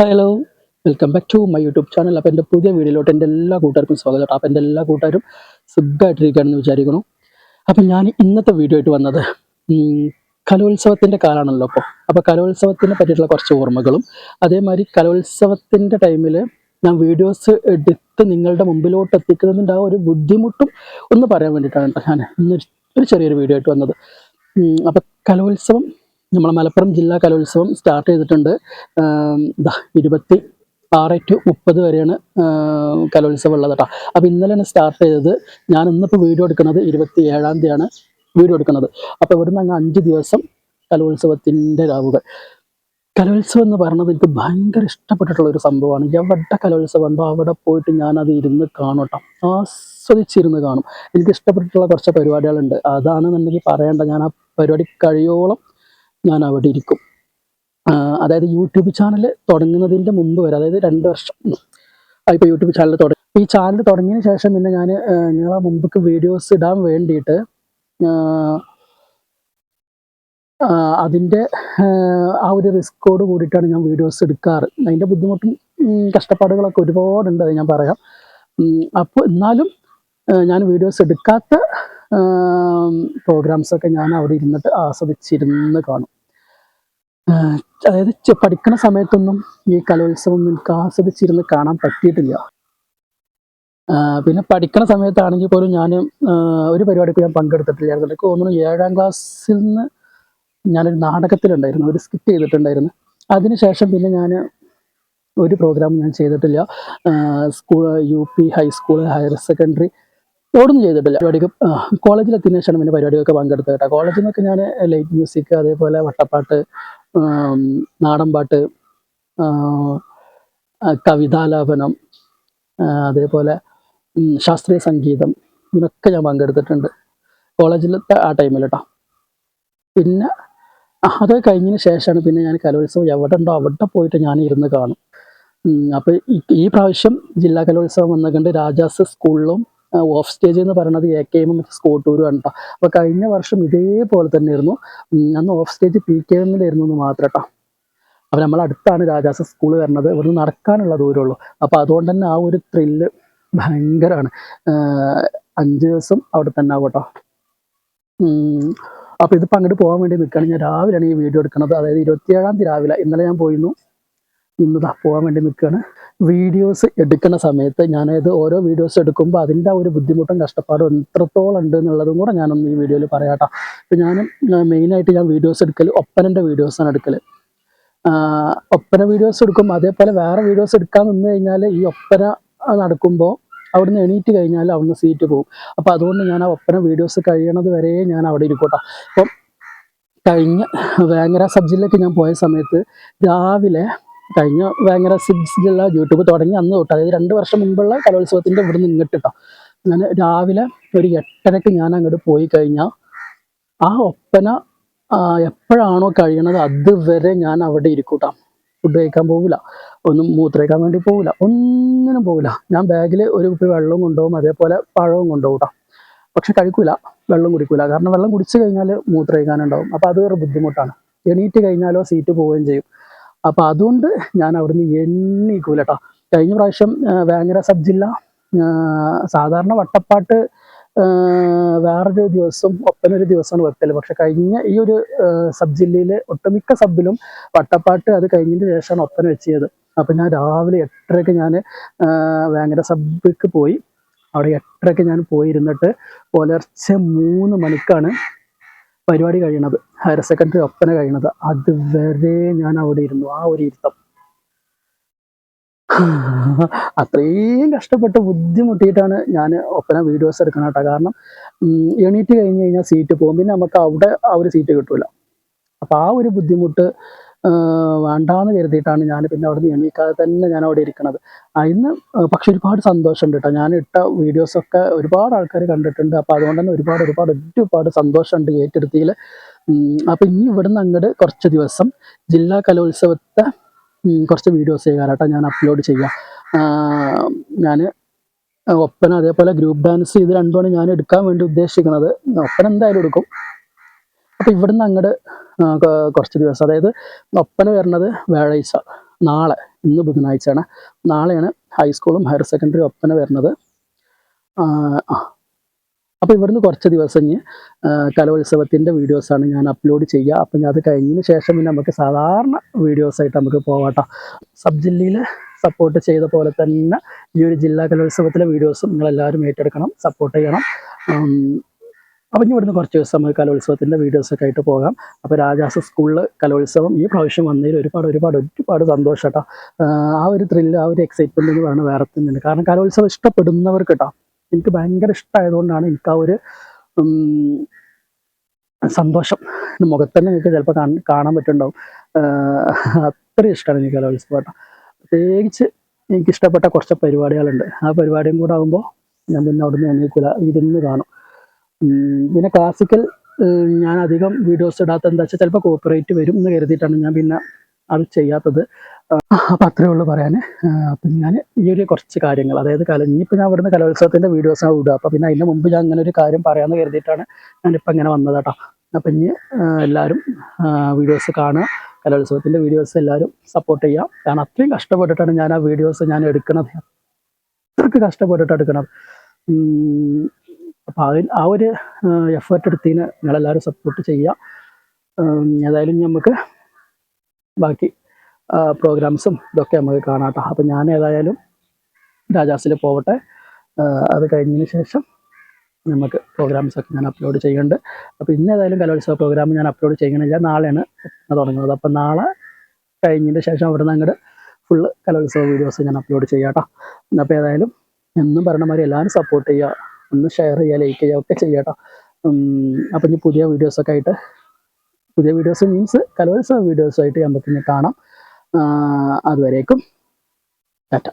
Hello welcome back to my YouTube channel അപ്പോൾ എന്റെ പുതിയ വീഡിയോയിലോട്ട് എന്റെ എല്ലാ കൂട്ടുകാർക്കും സ്വാഗതം അപ്പോൾ എന്റെ എല്ലാ കൂട്ടുകാരും സുഖമായിട്ടിരിക്കുകയാണെന്ന് വിചാരിക്കുന്നു. അപ്പം ഞാൻ ഇന്നത്തെ വീഡിയോ ആയിട്ട് വന്നത് കലോത്സവത്തിന്റെ കാലമാണല്ലോ അപ്പോൾ അപ്പോൾ കലോത്സവത്തിനെ പറ്റിയിട്ടുള്ള കുറച്ച് ഓർമ്മകളും അതേമാതിരി കലോത്സവത്തിന്റെ ടൈമിൽ ഞാൻ വീഡിയോസ് എടുത്ത് നിങ്ങളുടെ മുമ്പിലോട്ട് എത്തിക്കുന്നതിന്റെ ആ ഒരു ബുദ്ധിമുട്ടും ഒന്ന് പറയാൻ വേണ്ടിയിട്ടാണ് ഞാൻ ഇന്നൊരു ഒരു ചെറിയൊരു വീഡിയോ ആയിട്ട് വന്നത്. അപ്പോൾ കലോത്സവം നമ്മളെ മലപ്പുറം ജില്ലാ കലോത്സവം സ്റ്റാർട്ട് ചെയ്തിട്ടുണ്ട്. ഇരുപത്തി ആറ് ടു മുപ്പത് വരെയാണ് കലോത്സവം ഉള്ളത് കേട്ടോ അപ്പോൾ ഇന്നലെയാണ് സ്റ്റാർട്ട് ചെയ്തത്. ഞാൻ ഇന്നിപ്പോൾ വീഡിയോ എടുക്കുന്നത് ഇരുപത്തി ഏഴാം തീയതിയാണ് വീഡിയോ എടുക്കുന്നത്. അപ്പോൾ ഇവിടുന്ന് അങ്ങ് അഞ്ച് ദിവസം കലോത്സവത്തിന്റെ രാവുകൾ. കലോത്സവം എന്ന് പറയുന്നത് എനിക്ക് ഭയങ്കര ഇഷ്ടപ്പെട്ടിട്ടുള്ള ഒരു സംഭവമാണ്. എവിടെ കലോത്സവം ഉണ്ടോ അവിടെ പോയിട്ട് ഞാനത് ഇരുന്ന് കാണും കേട്ടോ ആസ്വദിച്ചിരുന്ന് കാണും. എനിക്ക് ഇഷ്ടപ്പെട്ടിട്ടുള്ള കുറച്ച് പരിപാടികളുണ്ട്. അതാണെന്നുണ്ടെങ്കിൽ പറയേണ്ട. ഞാൻ ആ പരിപാടി കഴിയോളം ഞാൻ അവിടെ ഇരിക്കും അതായത് യൂട്യൂബ് ചാനൽ തുടങ്ങുന്നതിന്റെ മുമ്പ് വരെ അതായത് രണ്ട് വർഷം. ഇപ്പോൾ യൂട്യൂബ് ചാനൽ തുടങ്ങി. ഈ ചാനൽ തുടങ്ങിയതിന് ശേഷം പിന്നെ ഞാൻ നിങ്ങളെ മുമ്പക്ക് വീഡിയോസ് ഇടാൻ വേണ്ടിയിട്ട് അതിന്റെ ആ, ഒരു റിസ്കോട് കൂടിയിട്ടാണ് ഞാൻ വീഡിയോസ് എടുക്കാറ്. അതിന്റെ ബുദ്ധിമുട്ടും കഷ്ടപ്പാടുകളൊക്കെ ഒരുപാടുണ്ട് അത് ഞാൻ പറയാം. അപ്പോൾ എന്നാലും ഞാൻ വീഡിയോസ് എടുക്കാത്ത പ്രോഗ്രാംസൊക്കെ ഞാൻ അവിടെ ഇരുന്നിട്ട് ആസ്വദിച്ചിരുന്ന് കാണും. അതായത് പഠിക്കുന്ന സമയത്തൊന്നും ഈ കലോത്സവം എനിക്ക് ആസ്വദിച്ചിരുന്ന് കാണാൻ പറ്റിയിട്ടില്ല. പിന്നെ പഠിക്കുന്ന സമയത്താണെങ്കിൽ പോലും ഞാൻ ഒരു പരിപാടിക്ക് ഞാൻ പങ്കെടുത്തിട്ടില്ലായിരുന്നു. എനിക്ക് തോന്നുന്നു ഏഴാം ക്ലാസ്സിൽ നിന്ന് ഞാനൊരു നാടകത്തിലുണ്ടായിരുന്നു ഒരു സ്കിറ്റ് ചെയ്തിട്ടുണ്ടായിരുന്നു. അതിനുശേഷം പിന്നെ ഞാൻ ഒരു പ്രോഗ്രാം ഞാൻ ചെയ്തിട്ടില്ല. School U P high school higher secondary ഒന്നും ചെയ്തിട്ടില്ല പരിപാടിക്ക് കോളേജിലെത്തിയതിനു ശേഷമാണ് പിന്നെ പരിപാടികളൊക്കെ പങ്കെടുത്തത് കേട്ടോ. കോളേജിൽ നിന്നൊക്കെ ഞാൻ ലൈറ്റ് മ്യൂസിക് അതേപോലെ വട്ടപ്പാട്ട് നാടൻപാട്ട് കവിതാലാപനം അതേപോലെ ശാസ്ത്രീയ സംഗീതം ഇതിനൊക്കെ ഞാൻ പങ്കെടുത്തിട്ടുണ്ട്. കോളേജിലത്തെ ആ ടൈമിൽ കേട്ടോ. പിന്നെ അത് കഴിഞ്ഞതിന് ശേഷമാണ് പിന്നെ ഞാൻ കലോത്സവം എവിടെ ഉണ്ടോ അവിടെ പോയിട്ട് ഞാൻ ഇരുന്ന് കാണും. അപ്പോൾ ഈ പ്രാവശ്യം ജില്ലാ കലോത്സവം വന്നിട്ടുണ്ട് രാജാസ് സ്കൂളിലും ഓഫ് സ്റ്റേജ് എന്ന് പറയുന്നത് എ കെ എമ്മും സ്കോട്ടൂരും ആണ് കേട്ടോ അപ്പോൾ കഴിഞ്ഞ വർഷം ഇതേപോലെ തന്നെ ആയിരുന്നു അന്ന് ഓഫ് സ്റ്റേജ് പി കെ എമ്മിലായിരുന്നു എന്ന് മാത്രം കേട്ടോ അപ്പോൾ നമ്മൾ അടുത്താണ് രാജാസ് സ്കൂൾ വരുന്നത്. ഇവിടുന്ന് നടക്കാനുള്ള ദൂരമുള്ളൂ അപ്പോൾ അതുകൊണ്ട് തന്നെ ആ ഒരു ത്രില്ല് ഭയങ്കരമാണ്. അഞ്ച് ദിവസം അവിടെ തന്നെ ആവും കേട്ടോ അപ്പോൾ ഇതിപ്പോൾ അങ്ങോട്ട് പോകാൻ വേണ്ടി നിൽക്കുകയാണ് ഞാൻ രാവിലെയാണ് ഈ വീഡിയോ എടുക്കുന്നത്. അതായത് ഇരുപത്തിയേഴാം തീയതി രാവിലെ. ഇന്നലെ ഞാൻ പോയിരുന്നു. ഇന്ന് പോകാൻ വേണ്ടി നിൽക്കുകയാണ് വീഡിയോസ് എടുക്കുന്ന സമയത്ത് ഞാനത് ഓരോ വീഡിയോസ് എടുക്കുമ്പോൾ അതിന്റെ ഒരു ബുദ്ധിമുട്ടും കഷ്ടപ്പാടും എത്രത്തോളം ഉണ്ട് എന്നുള്ളതും കൂടെ ഞാനൊന്ന് ഈ വീഡിയോയിൽ പറയാട്ടോ ഇപ്പം ഞാനും മെയിനായിട്ട് ഞാൻ വീഡിയോസ് എടുക്കൽ ഒപ്പനന്റെ വീഡിയോസാണ് എടുക്കൽ ഒപ്പന വീഡിയോസ് എടുക്കുമ്പോൾ അതേപോലെ വേറെ വീഡിയോസ് എടുക്കാൻ നിന്ന് കഴിഞ്ഞാൽ ഈ ഒപ്പന നടക്കുമ്പോൾ അവിടുന്ന് എണീറ്റ് കഴിഞ്ഞാൽ അവിടുന്ന് സീറ്റ് പോകും. അപ്പോൾ അതുകൊണ്ട് ഞാൻ ആ ഒപ്പന വീഡിയോസ് കഴിയണത് വരെ ഞാൻ അവിടെ ഇരിക്കട്ടോ അപ്പം കഴിഞ്ഞ വേങ്ങര സബ് ജില്ലയ്ക്ക് ഞാൻ പോയ സമയത്ത് രാവിലെ കഴിഞ്ഞ ഭയങ്കര സിബ്സിലുള്ള യൂട്യൂബ് തുടങ്ങി അന്ന് തൊട്ട്. അതായത് രണ്ട് വർഷം മുമ്പുള്ള കലോത്സവത്തിന്റെ ഇവിടുന്ന് ഇങ്ങോട്ട് കേട്ടോ ഞാൻ രാവിലെ ഒരു എട്ടരക്ക് ഞാൻ അങ്ങോട്ട് പോയി കഴിഞ്ഞാൽ ആ ഒപ്പന എപ്പോഴാണോ കഴിയണത് അതുവരെ ഞാൻ അവിടെ ഇരിക്കൂട്ടാം. ഫുഡ് കഴിക്കാൻ പോകില്ല ഒന്നും മൂത്രയ്ക്കാൻ വേണ്ടി പോകില്ല ഒന്നിനും പോകില്ല ഞാൻ ബാഗിൽ ഒരു കുപ്പി വെള്ളവും കൊണ്ടുപോകും അതേപോലെ പഴവും കൊണ്ടുപോകാം. പക്ഷെ കഴിക്കൂല. വെള്ളം കുടിക്കൂല. കാരണം വെള്ളം കുടിച്ചു കഴിഞ്ഞാൽ മൂത്രയിക്കാനുണ്ടാവും അപ്പോൾ അത് ഒരു ബുദ്ധിമുട്ടാണ്. എണീറ്റ് കഴിഞ്ഞാലോ സീറ്റ് പോവുകയും ചെയ്യും. അപ്പോൾ അതുകൊണ്ട് ഞാൻ അവിടുന്ന് എണ്ണീക്കൂല കേട്ടോ കഴിഞ്ഞ പ്രാവശ്യം വേങ്ങര സബ് ജില്ല സാധാരണ വട്ടപ്പാട്ട് വേറൊരു ദിവസം ഒപ്പനൊരു ദിവസമാണ് വെക്കൽ പക്ഷെ കഴിഞ്ഞ ഈ ഒരു സബ് ജില്ലയിലെ ഒട്ടുമിക്ക സബിലും വട്ടപ്പാട്ട് അത് കഴിഞ്ഞതിന് ശേഷമാണ് ഒപ്പന വെച്ചത്. അപ്പം ഞാൻ രാവിലെ എട്ടരയ്ക്ക് ഞാൻ വേങ്ങര സബ്ക്ക് പോയി. അവിടെ എട്ടരയ്ക്ക് ഞാൻ പോയിരുന്നിട്ട് പുലർച്ചെ മൂന്ന് മണിക്കാണ് പരിപാടി കഴിയണത്. ഹയർ സെക്കൻഡറി ഒപ്പന കഴിയണത് അതുവരെ ഞാൻ അവിടെ ഇരുന്നു. ആ ഒരു ഇരുത്തം. അത്രയും കഷ്ടപ്പെട്ട് ബുദ്ധിമുട്ടിയിട്ടാണ് ഞാൻ ഒപ്പന വീഡിയോസ് എടുക്കണം കേട്ടോ. കാരണം എണീറ്റ് കഴിഞ്ഞ് കഴിഞ്ഞാൽ സീറ്റ് പോകും. പിന്നെ നമുക്ക് അവിടെ ആ ഒരു സീറ്റ് കിട്ടൂല. അപ്പം ആ ഒരു ബുദ്ധിമുട്ട് വേണ്ടാന്ന് കരുതിയിട്ടാണ് ഞാൻ പിന്നെ അവിടെ നിന്ന് എണീക്കാതെ തന്നെ ഞാൻ അവിടെ ഇരിക്കണത്. അതിന് പക്ഷെ ഒരുപാട് സന്തോഷമുണ്ട് കേട്ടോ. ഞാൻ ഇട്ട വീഡിയോസൊക്കെ ഒരുപാട് ആൾക്കാർ കണ്ടിട്ടുണ്ട്. അപ്പോൾ അതുകൊണ്ട് തന്നെ ഒരുപാട് ഒരുപാട് ഒരുപാട് സന്തോഷമുണ്ട് ഏറ്റെടുത്തിയിൽ അപ്പം ഇനി ഇവിടുന്ന് അങ്ങോട്ട് കുറച്ച് ദിവസം ജില്ലാ കലോത്സവത്തെ കുറച്ച് വീഡിയോസ് ചെയ്യാനാട്ടോ ഞാൻ അപ്ലോഡ് ചെയ്യാം. ഞാൻ ഒപ്പന അതേപോലെ ഗ്രൂപ്പ് ഡാൻസ് ഇത് രണ്ടുമാണ് ഞാൻ എടുക്കാൻ വേണ്ടി ഉദ്ദേശിക്കുന്നത്. ഒപ്പന എന്തായാലും എടുക്കും. അപ്പം ഇവിടുന്ന് അങ്ങോട്ട് കുറച്ച് ദിവസം. അതായത് ഒപ്പന വരുന്നത് വ്യാഴാഴ്ച നാളെ ഇന്ന് ബുധനാഴ്ചയാണ്. നാളെയാണ് ഹൈസ്കൂളും ഹയർ സെക്കൻഡറി ഒപ്പന വരുന്നത് അപ്പോൾ ഇവിടുന്ന് കുറച്ച് ദിവസം കലോത്സവത്തിന്റെ വീഡിയോസാണ് ഞാൻ അപ്ലോഡ് ചെയ്യുക അപ്പം ഞാൻ അത് കഴിഞ്ഞതിന് ശേഷം പിന്നെ നമുക്ക് സാധാരണ വീഡിയോസായിട്ട് നമുക്ക് പോകാട്ടോ സബ് ജില്ലയിൽ സപ്പോർട്ട് ചെയ്ത പോലെ തന്നെ ഈ ഒരു ജില്ലാ കലോത്സവത്തിലെ വീഡിയോസും നിങ്ങളെല്ലാവരും ഏറ്റെടുക്കണം സപ്പോർട്ട് ചെയ്യണം. അപ്പം ഇനി ഇവിടുന്ന് കുറച്ച് ദിവസം നമുക്ക് കലോത്സവത്തിന്റെ വീഡിയോസൊക്കെ ആയിട്ട് പോകാം. അപ്പോൾ രാജാസ് സ്കൂളിൽ കലോത്സവം ഈ പ്രാവശ്യം വന്നതിൽ ഒരുപാട് ഒരുപാട് ഒരുപാട് സന്തോഷം കേട്ടോ ആ ഒരു ത്രില്ല് ആ ഒരു എക്സൈറ്റ്മെന്റ് എന്ന് പറയുന്നത് വേറെ തന്നെയാണ് കാരണം കലോത്സവം ഇഷ്ടപ്പെടുന്നവർക്ക് കേട്ടോ എനിക്ക് ഭയങ്കര ഇഷ്ടമായതുകൊണ്ടാണ് എനിക്ക് ആ ഒരു സന്തോഷം. മുഖത്ത് തന്നെ നിങ്ങൾക്ക് ചിലപ്പോൾ കാണാൻ പറ്റുന്നുണ്ടാവും. അത്രയും ഇഷ്ടമാണ് എനിക്ക് കലോത്സവം പ്രത്യേകിച്ച് എനിക്ക് ഇഷ്ടപ്പെട്ട കുറച്ച് പരിപാടികളുണ്ട്. ആ പരിപാടിയും കൂടെ ആകുമ്പോൾ ഞാൻ പിന്നെ അവിടുന്ന് എണീക്കില്ല ഇരുന്ന് കാണും. പിന്നെ ക്ലാസിക്കൽ ഞാൻ അധികം വീഡിയോസ് ഇടാത്ത എന്താ വെച്ചാൽ ചിലപ്പോൾ കോപ്പറേറ്റ് വരും എന്ന് കരുതിയിട്ടാണ് ഞാൻ പിന്നെ അത് ചെയ്യാത്തത്. അപ്പം അത്രേ ഉള്ളൂ പറയാൻ അപ്പം ഞാൻ ഈ ഒരു കുറച്ച് കാര്യങ്ങൾ. അതായത് കല ഇനിയിപ്പോൾ ഞാൻ ഇവിടുന്ന് കലോത്സവത്തിന്റെ വീഡിയോസ് ആണ് വിടുക അപ്പം പിന്നെ അതിന് മുമ്പ് ഞാൻ അങ്ങനെ ഒരു കാര്യം പറയാമെന്ന് കരുതിയിട്ടാണ് ഞാനിപ്പോൾ ഇങ്ങനെ വന്നത് കേട്ടോ. അപ്പം ഇനി എല്ലാവരും വീഡിയോസ് കാണുക. കലോത്സവത്തിന്റെ വീഡിയോസ് എല്ലാവരും സപ്പോർട്ട് ചെയ്യുക. കാരണം അത്രയും കഷ്ടപ്പെട്ടിട്ടാണ് ഞാൻ ആ വീഡിയോസ് ഞാൻ എടുക്കണത്. അത്രയ്ക്ക് കഷ്ടപ്പെട്ടിട്ട് എടുക്കണം അപ്പോൾ അതിൽ ആ ഒരു എഫേർട്ട് എടുത്തതിന് നിങ്ങളെല്ലാവരും സപ്പോർട്ട് ചെയ്യുക. ഏതായാലും നമുക്ക് ബാക്കി പ്രോഗ്രാംസും ഇതൊക്കെ നമുക്ക് കാണാട്ടോ. അപ്പം ഞാൻ ഏതായാലും രാജാസിൽ പോവട്ടെ അത് കഴിഞ്ഞതിന് ശേഷം നമുക്ക് പ്രോഗ്രാംസ് ഒക്കെ ഞാൻ അപ്ലോഡ് ചെയ്യുന്നുണ്ട്. അപ്പോൾ ഇന്ന് ഏതായാലും കലോത്സവ പ്രോഗ്രാം ഞാൻ അപ്ലോഡ് ചെയ്യണില്ല നാളെയാണ് തുടങ്ങുന്നത്. അപ്പം നാളെ കഴിഞ്ഞതിന് ശേഷം അവിടെ നിന്ന് അങ്ങോട്ട് ഫുള്ള് കലോത്സവ വീഡിയോസ് ഞാൻ അപ്ലോഡ് ചെയ്യാം അപ്പോൾ ഏതായാലും എന്നും പറഞ്ഞ മാതിരി എല്ലാവരും സപ്പോർട്ട് ചെയ്യുക. ഒന്ന് ഷെയർ ചെയ്യുക ലൈക്ക് ചെയ്യുക ഒക്കെ ചെയ്യുക അപ്പം ഇനി പുതിയ വീഡിയോസൊക്കെ ആയിട്ട് പുതിയ വീഡിയോസ് മീൻസ് കലോത്സവ വീഡിയോസായിട്ട് നമുക്ക് ഇനി കാണാം. അതുവരേക്കും ടാറ്റ.